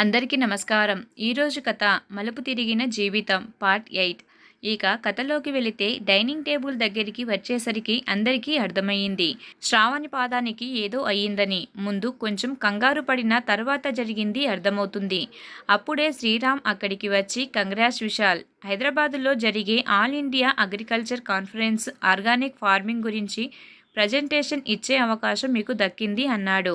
అందరికీ నమస్కారం. ఈరోజు కథ మలుపు తిరిగిన జీవితం పార్ట్ ఎయిట్. ఇక కథలోకి వెళితే డైనింగ్ టేబుల్ దగ్గరికి వచ్చేసరికి అందరికీ అర్థమయ్యింది. శ్రావణి పాదానికి ఏదో అయ్యిందని ముందు కొంచెం కంగారు పడిన తర్వాత జరిగింది అర్థమవుతుంది. అప్పుడే శ్రీరామ్ అక్కడికి వచ్చి కంగ్రాస్ విశాల్ హైదరాబాదులో జరిగే all India agriculture conference organic farming గురించి ప్రజెంటేషన్ ఇచ్చే అవకాశం మీకు దక్కింది అన్నాడు.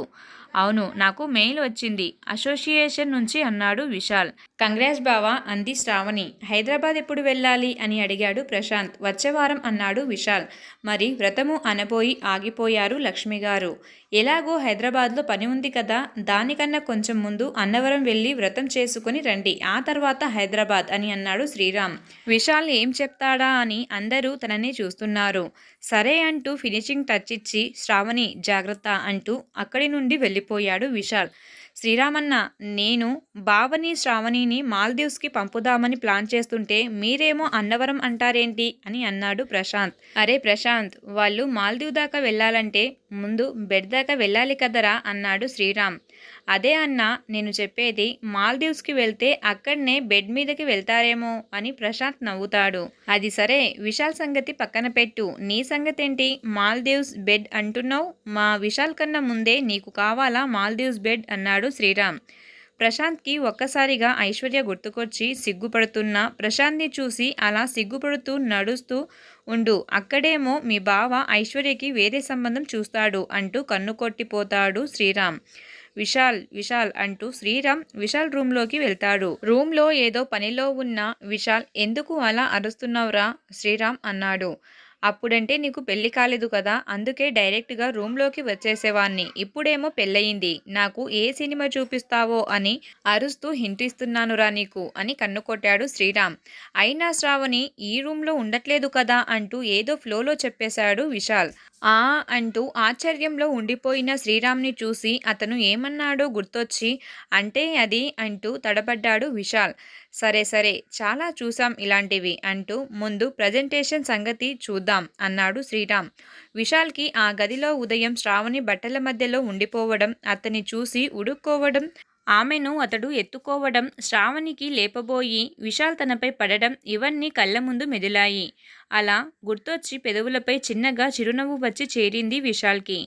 అవును నాకు మెయిల్ వచ్చింది. అసోసియేషన్ నుంచి అన్నాడు విశాల్. కంగ్రాస్ బావా అంది శ్రావణి. హైదరాబాద్ ఎప్పుడు వెళ్ళాలి? అని అడిగాడు ప్రశాంత్. వచ్చే వారం అన్నాడు విశాల్. మరి వ్రతము అనబోయి ఆగిపోయారు లక్ష్మి గారు. ఎలాగో హైదరాబాద్లో పని ఉంది కదా దానికన్నా కొంచెం ముందు అన్నవరం వెళ్ళి వ్రతం చేసుకుని రండి. ఆ తర్వాత హైదరాబాద్ అని అన్నాడు శ్రీరామ్. విశాల్ ఏం చెప్తాడా అని అందరూ తనని చూస్తున్నారు. సరే అంటూ ఫినిషింగ్ టచ్ ఇచ్చి శ్రావణి జాగ్రత్త అంటూ అక్కడి నుండి వెళ్ళిపోయాడు విశాల్. శ్రీరామన్న నేను బావని శ్రావణిని మాల్దీవ్స్కి పంపుదామని ప్లాన్ చేస్తుంటే మీరేమో అన్నవరం అంటారేంటి అని అన్నాడు ప్రశాంత్. అరే ప్రశాంత్ వాళ్ళు మాల్దీవ్ దాకా వెళ్ళాలంటే ముందు బెడ్ దాకా వెళ్ళాలి కదరా అన్నాడు శ్రీరామ్. అదే అన్న నేను చెప్పేది మాల్దీవ్స్కి వెళ్తే అక్కడనే బెడ్ మీదకి వెళ్తారేమో అని ప్రశాంత్ నవ్వుతాడు. అది సరే విశాల్ సంగతి పక్కన పెట్టు. నీ సంగతి ఏంటి మాల్దీవ్స్ బెడ్ అంటున్నావు? మా విశాల్ కన్నా ముందే నీకు కావాలా మాల్దీవ్స్ బెడ్? అన్నాడు శ్రీరామ్. ప్రశాంత్కి ఒక్కసారిగా ఐశ్వర్య గుర్తుకొచ్చి సిగ్గుపడుతున్న ప్రశాంత్ని చూసి అలా సిగ్గుపడుతూ నడుస్తూ ఉండు. అక్కడేమో మీ బావ ఐశ్వర్యకి వేరే సంబంధం చూస్తాడు అంటూ కన్ను కొట్టిపోతాడు శ్రీరామ్. విశాల్ విశాల్ అంటూ శ్రీరామ్ విశాల్ రూమ్లోకి వెళ్తాడు. రూమ్లో ఏదో పనిలో ఉన్న విశాల్ ఎందుకు అలా అరుస్తున్నావురా? శ్రీరామ్ అన్నాడు. అప్పుడంటే నీకు పెళ్ళి కాలేదు కదా అందుకే డైరెక్ట్గా రూమ్లోకి వచ్చేసేవాణ్ణి. ఇప్పుడేమో పెళ్ళయింది. నాకు ఏ సినిమా చూపిస్తావో అని అరుస్తూ హింటిస్తున్నానురా నీకు అని కన్ను కొట్టాడు శ్రీరామ్. అయినా శ్రావణి ఈ రూమ్లో ఉండట్లేదు కదా అంటూ ఏదో ఫ్లోలో చెప్పేశాడు విశాల్. ఆ అంటూ ఆశ్చర్యంలో ఉండిపోయిన శ్రీరామ్ని చూసి అతను ఏమన్నాడో గుర్తొచ్చి అంటే అది అంటూ తడబడ్డాడు విశాల్. సరే సరే చాలా చూసాం ఇలాంటివి అంటూ ముందు ప్రజెంటేషన్ సంగతి చూద్దాం అన్నాడు శ్రీరామ్. విశాల్కి ఆ గదిలో ఉదయం శ్రావణి బట్టల మధ్యలో ఉండిపోవడం అతన్ని చూసి ఉడుక్కోవడం ఆమెను అతడు ఎత్తుకోవడం శ్రావణికి లేపబోయి విశాల్ తనపై పడడం ఇవన్నీ కళ్ళ ముందు మెదిలాయి. అలా గుర్తొచ్చి పెదవులపై చిన్నగా చిరునవ్వు వచ్చి చేరింది విశాల్కి.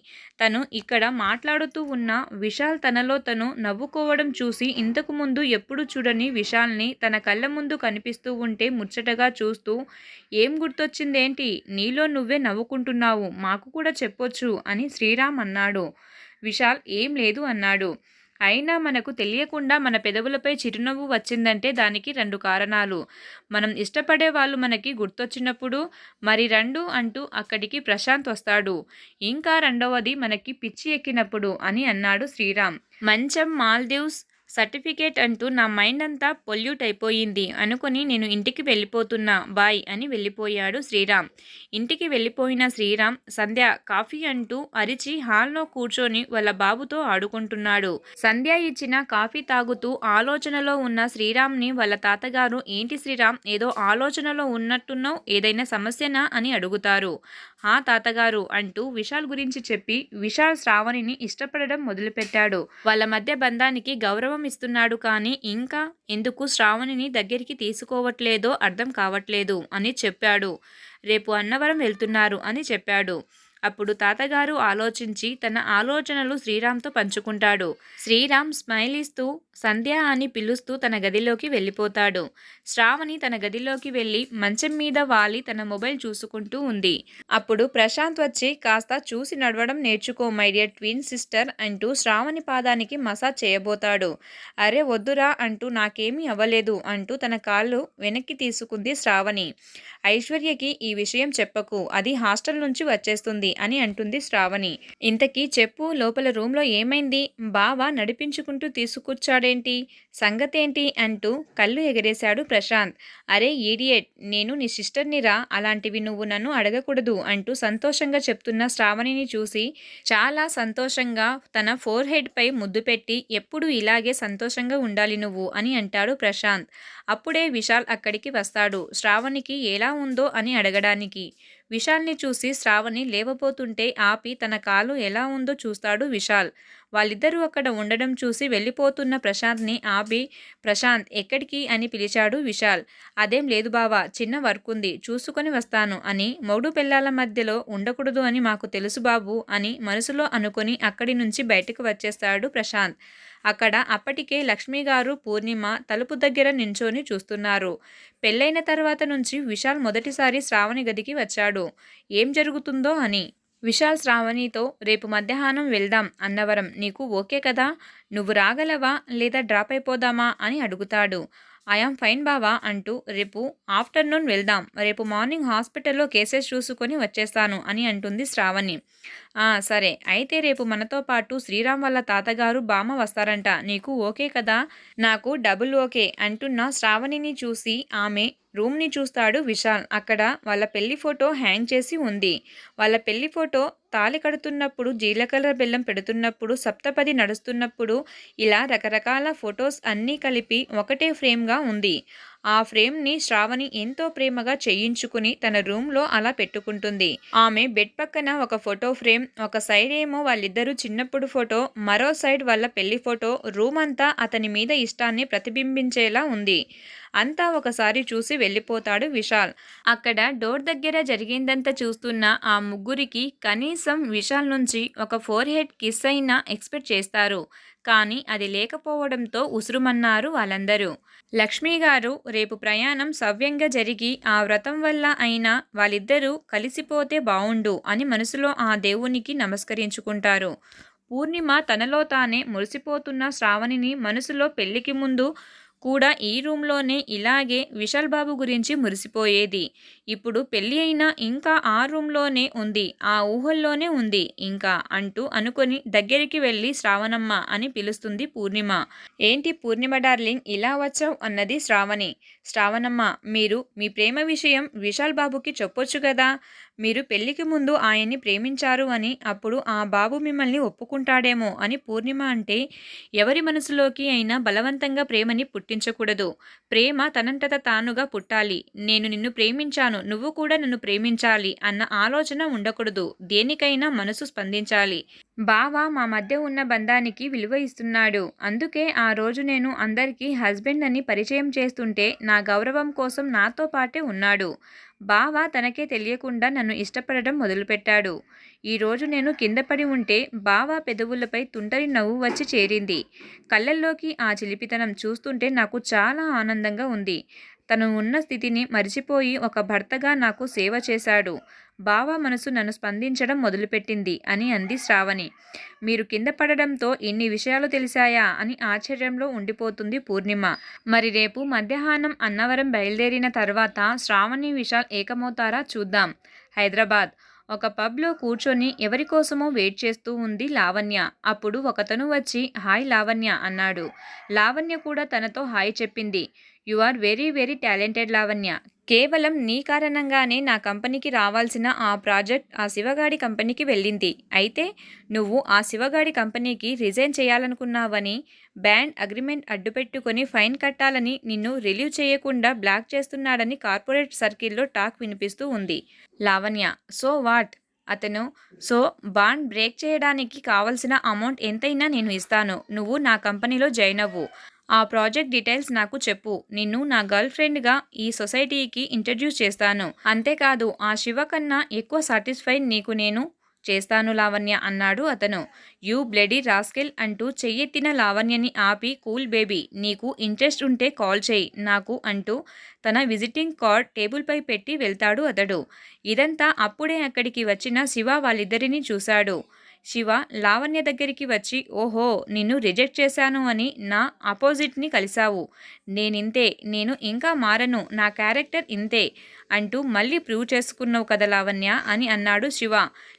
తను ఇక్కడ మాట్లాడుతూ ఉన్న విశాల్ తనలో తను నవ్వుకోవడం చూసి ఇంతకు ముందు ఎప్పుడు చూడని విశాల్ని తన కళ్ళ ముందు కనిపిస్తూ ఉంటే ముచ్చటగా చూస్తూ ఏం గుర్తొచ్చిందేంటి? నీలో నువ్వే నవ్వుకుంటున్నావు మాకు కూడా చెప్పొచ్చు అని శ్రీరామ్ అన్నాడు. విశాల్ ఏం లేదు అన్నాడు. అయినా మనకు తెలియకుండా మన పెదవులపై చిరునవ్వు వచ్చిందంటే దానికి రెండు కారణాలు. మనం ఇష్టపడే వాళ్ళు మనకి గుర్తొచ్చినప్పుడు మరి రెండు అంటూ అక్కడికి ప్రశాంత్ వస్తాడు. ఇంకా రెండవది మనకి పిచ్చి ఎక్కినప్పుడు అని అన్నాడు శ్రీరామ్. మంచం మాల్దీవ్స్ సర్టిఫికేట్ అంటూ నా మైండ్ అంతా పొల్యూట్ అయిపోయింది. అనుకుని నేను ఇంటికి వెళ్ళిపోతున్నా. బాయ్ అని వెళ్ళిపోయాడు శ్రీరామ్. ఇంటికి వెళ్ళిపోయిన శ్రీరామ్ సంధ్య కాఫీ అంటూ అరిచి హాల్లో కూర్చొని వాళ్ళ బాబుతో ఆడుకుంటున్నాడు. సంధ్య ఇచ్చిన కాఫీ తాగుతూ ఆలోచనలో ఉన్న శ్రీరామ్ని వాళ్ళ తాతగారు ఏంటి శ్రీరామ్ ఏదో ఆలోచనలో ఉన్నట్టున్నావు ఏదైనా సమస్యనా? అని అడుగుతారు. హా తాతగారు అంటూ విశాల్ గురించి చెప్పి విశాల్ శ్రావణిని ఇష్టపడడం మొదలుపెట్టాడు. వాళ్ళ మధ్య బంధానికి గౌరవం ఇస్తున్నాడు కానీ ఇంకా ఎందుకు శ్రావణిని దగ్గరికి తీసుకోవట్లేదో అర్థం కావట్లేదు అని చెప్పాడు. రేపు అన్నవరం వెళ్తున్నారు అని చెప్పాడు. అప్పుడు తాతగారు ఆలోచించి తన ఆలోచనలు శ్రీరామ్తో పంచుకుంటాడు. శ్రీరామ్ స్మైల్ ఇస్తూ సంధ్య అని పిలుస్తూ తన గదిలోకి వెళ్ళిపోతాడు. శ్రావణి తన గదిలోకి వెళ్ళి మంచం మీద వాలి తన మొబైల్ చూసుకుంటూ ఉంది. అప్పుడు ప్రశాంత్ వచ్చి కాస్త చూసి నడవడం నేర్చుకో మై డియర్ ట్విన్ సిస్టర్ అంటూ శ్రావణి పాదానికి మసాజ్ చేయబోతాడు. అరే వద్దురా అంటూ నాకేమీ అవ్వలేదు అంటూ తన కాళ్ళు వెనక్కి తీసుకుంది శ్రావణి. ఐశ్వర్యకి ఈ విషయం చెప్పకు అది హాస్టల్ నుంచి వచ్చేస్తుంది. అని అంటుంది శ్రావణి. ఇంతకీ చెప్పు లోపల రూమ్లో ఏమైంది? బావ నడిపించుకుంటూ తీసుకొచ్చాడేంటి? సంగతేంటి అంటూ కళ్ళు ఎగరేశాడు ప్రశాంత్. అరే ఈడియట్ నేను నీ సిస్టర్ని రా అలాంటివి నువ్వు నన్ను అడగకూడదు అంటూ సంతోషంగా చెప్తున్న శ్రావణిని చూసి చాలా సంతోషంగా తన ఫోర్ హెడ్పై ముద్దు పెట్టి ఎప్పుడు ఇలాగే సంతోషంగా ఉండాలి నువ్వు అని అంటాడు ప్రశాంత్. అప్పుడే విశాల్ అక్కడికి వస్తాడు. శ్రావణికి ఎలా ఉందో అని అడగడానికి. విశాల్ని చూసి శ్రావణి లేవబోతుంటే ఆపి తన కాలు ఎలా ఉందో చూస్తాడు విశాల్. వాళ్ళిద్దరూ అక్కడ ఉండడం చూసి వెళ్ళిపోతున్న ప్రశాంత్ని ఆపి ప్రశాంత్ ఎక్కడికి? అని పిలిచాడు విశాల్. అదేం లేదు బావా చిన్న వర్క్ ఉంది చూసుకొని వస్తాను అని మౌడు పిల్లల మధ్యలో ఉండకూడదు అని మాకు తెలుసు బాబు అని మనసులో అనుకొని అక్కడి నుంచి బయటకు వచ్చేస్తాడు ప్రశాంత్. అక్కడ అప్పటికే లక్ష్మి గారు పూర్ణిమ తలుపు దగ్గర నించొని చూస్తున్నారు. పెళ్ళైన తర్వాత నుంచి విశాల్ మొదటిసారి శ్రావణి గదికి వచ్చాడు. ఏం జరుగుతుందో అని. విశాల్ శ్రావణితో రేపు మధ్యాహ్నం వెళ్దాం అన్నవరం. నీకు ఓకే కదా? నువ్వు రాగలవా లేదా డ్రాప్ అయిపోదామా? అని అడుగుతాడు. ఐఆమ్ ఫైన్ బావా అంటూ రేపు ఆఫ్టర్నూన్ వెళ్దాం. రేపు మార్నింగ్ హాస్పిటల్లో కేసెస్ చూసుకొని వచ్చేస్తాను అని అంటుంది శ్రావణి. సరే. అయితే రేపు మనతో పాటు శ్రీరామ్ వాళ్ళ తాతగారు బామ్మ వస్తారంట. నీకు ఓకే కదా? నాకు డబుల్ ఓకే అంటున్న శ్రావణిని చూసి ఆమె రూమ్ని చూస్తాడు విశాల్. అక్కడ వాళ్ళ పెళ్ళి ఫోటో హ్యాంగ్ చేసి ఉంది. వాళ్ళ పెళ్ళి ఫోటో తాళి కడుతున్నప్పుడు జీలకర్ర బెల్లం పెడుతున్నప్పుడు సప్తపది నడుస్తున్నప్పుడు ఇలా రకరకాల ఫొటోస్ అన్నీ కలిపి ఒకటే ఫ్రేమ్గా ఉంది. ఆ ఫ్రేమ్ని శ్రావణి ఎంతో ప్రేమగా చేయించుకుని తన రూమ్లో అలా పెట్టుకుంటుంది. ఆమె బెడ్ పక్కన ఒక ఫోటో ఫ్రేమ్ ఒక సైడ్ ఏమో వాళ్ళిద్దరూ చిన్నప్పుడు ఫోటో మరో సైడ్ వాళ్ళ పెళ్ళి ఫోటో రూమ్ అంతా అతని మీద ఇష్టాన్ని ప్రతిబింబించేలా ఉంది. అంతా ఒకసారి చూసి వెళ్ళిపోతాడు విశాల్. అక్కడ డోర్ దగ్గర జరిగిందంతా చూస్తున్న ఆ ముగ్గురికి కనీసం విశాల్ నుంచి ఒక ఫోర్ హెడ్ కిస్ అయినా ఎక్స్పెక్ట్ చేస్తారు. కానీ అది లేకపోవడంతో ఉసురుమన్నారు వాళ్ళందరూ. లక్ష్మి గారు రేపు ప్రయాణం సవ్యంగా జరిగి ఆ వ్రతం వల్ల అయినా వాళ్ళిద్దరూ కలిసిపోతే బావుండు అని మనసులో ఆ దేవునికి నమస్కరించుకుంటారు. పూర్ణిమ తనలో తానే మురిసిపోతున్న శ్రావణిని మనసులో పెళ్ళికి ముందు కూడా ఈ రూమ్లోనే ఇలాగే విశాల్ బాబు గురించి మురిసిపోయేది. ఇప్పుడు పెళ్ళి అయినా ఇంకా ఆ రూమ్లోనే ఉంది ఆ ఊహల్లోనే ఉంది ఇంకా అంటూ అనుకొని దగ్గరికి వెళ్ళి శ్రావణమ్మ అని పిలుస్తుంది పూర్ణిమ. ఏంటి పూర్ణిమ డార్లింగ్ ఇలా వచ్చావు అన్నది శ్రావణి. శ్రావణమ్మ మీరు మీ ప్రేమ విషయం విశాల్ బాబుకి చెప్పొచ్చు కదా? మీరు పెళ్ళికి ముందు ఆయన్ని ప్రేమించారు అని అప్పుడు ఆ బాబు మిమ్మల్ని ఒప్పుకుంటాడేమో అని పూర్ణిమ అంటే ఎవరి మనసులోకి అయినా బలవంతంగా ప్రేమని పుట్టించకూడదు. ప్రేమ తనంతట తానుగా పుట్టాలి. నేను నిన్ను ప్రేమించాను. నువ్వు కూడా నన్ను ప్రేమించాలి అన్న ఆలోచన ఉండకూడదు. దేనికైనా మనసు స్పందించాలి. బావ మా మధ్య ఉన్న బంధానికి విలువ ఇస్తున్నాడు. అందుకే ఆ రోజు నేను అందరికీ హస్బెండ్ అని పరిచయం చేస్తుంటే నా గౌరవం కోసం నాతో పాటే ఉన్నాడు. బావ తనకే తెలియకుండా నన్ను ఇష్టపడడం మొదలుపెట్టాడు. ఈరోజు నేను కింద పడి ఉంటే బావ పెదవులపై తుంటరి నవ్వు వచ్చి చేరింది. కళ్ళల్లోకి ఆ చిలిపితనం చూస్తుంటే నాకు చాలా ఆనందంగా ఉంది. తను ఉన్న స్థితిని మరిచిపోయి ఒక భర్తగా నాకు సేవ చేశాడు. బావ మనసు నన్ను స్పందించడం మొదలుపెట్టింది అని అంది శ్రావణి. మీరు కింద పడడంతో ఇన్ని విషయాలు తెలిసాయా అని ఆశ్చర్యంలో ఉండిపోతుంది పూర్ణిమ. మరి రేపు మధ్యాహ్నం అన్నవరం బయలుదేరిన తర్వాత శ్రావణి విశాల్ ఏకమవుతారా చూద్దాం. హైదరాబాద్. ఒక పబ్లో కూర్చొని ఎవరి కోసమో వెయిట్ చేస్తూ ఉంది లావణ్య. అప్పుడు ఒకతను వచ్చి హాయ్ లావణ్య అన్నాడు. లావణ్య కూడా తనతో హాయ్ చెప్పింది. You are very very talented Lavanya. కేవలం నీ కారణంగానే నా కంపెనీకి రావాల్సిన ఆ ప్రాజెక్ట్ ఆ శివగాడి కంపెనీకి వెళ్ళింది. అయితే నువ్వు ఆ శివగాడి కంపెనీకి రిజైన్ చేయాలనుకున్నావని బ్యాండ్ అగ్రిమెంట్ అడ్డుపెట్టుకొని ఫైన్ కట్టాలని నిన్ను రిలీవ్ చేయకుండా బ్లాక్ చేస్తున్నాడని కార్పొరేట్ సర్కిల్లో టాక్ వినిపిస్తూ ఉంది. Lavanya so what? అతను సో బాండ్ బ్రేక్ చేయడానికి కావలసిన అమౌంట్ ఎంతైనా నేను ఇస్తాను. నువ్వు నా కంపెనీలో జాయిన్ అవ్వు. ఆ ప్రాజెక్ట్ డీటెయిల్స్ నాకు చెప్పు. నిన్ను నా గర్ల్ ఫ్రెండ్గా ఈ సొసైటీకి ఇంట్రడ్యూస్ చేస్తాను. అంతేకాదు ఆ శివ కన్నా ఎక్కువ సాటిస్ఫైడ్ నీకు నేను చేస్తాను లావణ్య అన్నాడు అతను. యూ బ్లడీ రాస్కెల్ అంటూ చెయ్యెత్తిన లావణ్యని ఆపి కూల్ బేబీ నీకు ఇంట్రెస్ట్ ఉంటే కాల్ చేయి నాకు అంటూ తన విజిటింగ్ కార్డ్ టేబుల్పై పెట్టి వెళ్తాడు అతడు. ఇదంతా అప్పుడే అక్కడికి వచ్చిన శివ వాళ్ళిద్దరినీ చూశాడు. శివ లావణ్య దగ్గరికి వచ్చి ఓహో నిన్ను రిజెక్ట్ చేశాను అని నా అపోజిట్ని కలిశావు. నేనింతే నేను ఇంకా మారను. నా క్యారెక్టర్ ఇంతే. అంటూ మళ్ళీ ప్రూవ్ చేసుకున్నావు కదా లావణ్య అని అన్నాడు శివ.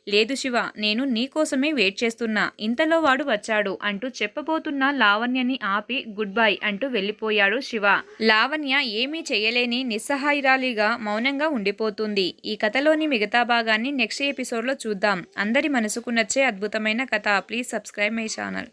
లేదు శివ నేను నీకోసమే వెయిట్ చేస్తున్నా. ఇంతలో వాడు వచ్చాడు అంటూ చెప్పబోతున్న లావణ్యని ఆపి గుడ్ బై అంటూ వెళ్ళిపోయాడు శివ. లావణ్య ఏమీ చేయలేని నిస్సహాయిరాలిగా మౌనంగా ఉండిపోతుంది. ఈ కథలోని మిగతా భాగాన్ని నెక్స్ట్ ఎపిసోడ్లో చూద్దాం. అందరి మనసుకు నచ్చే అద్భుతమైన కథ. Please subscribe my channel.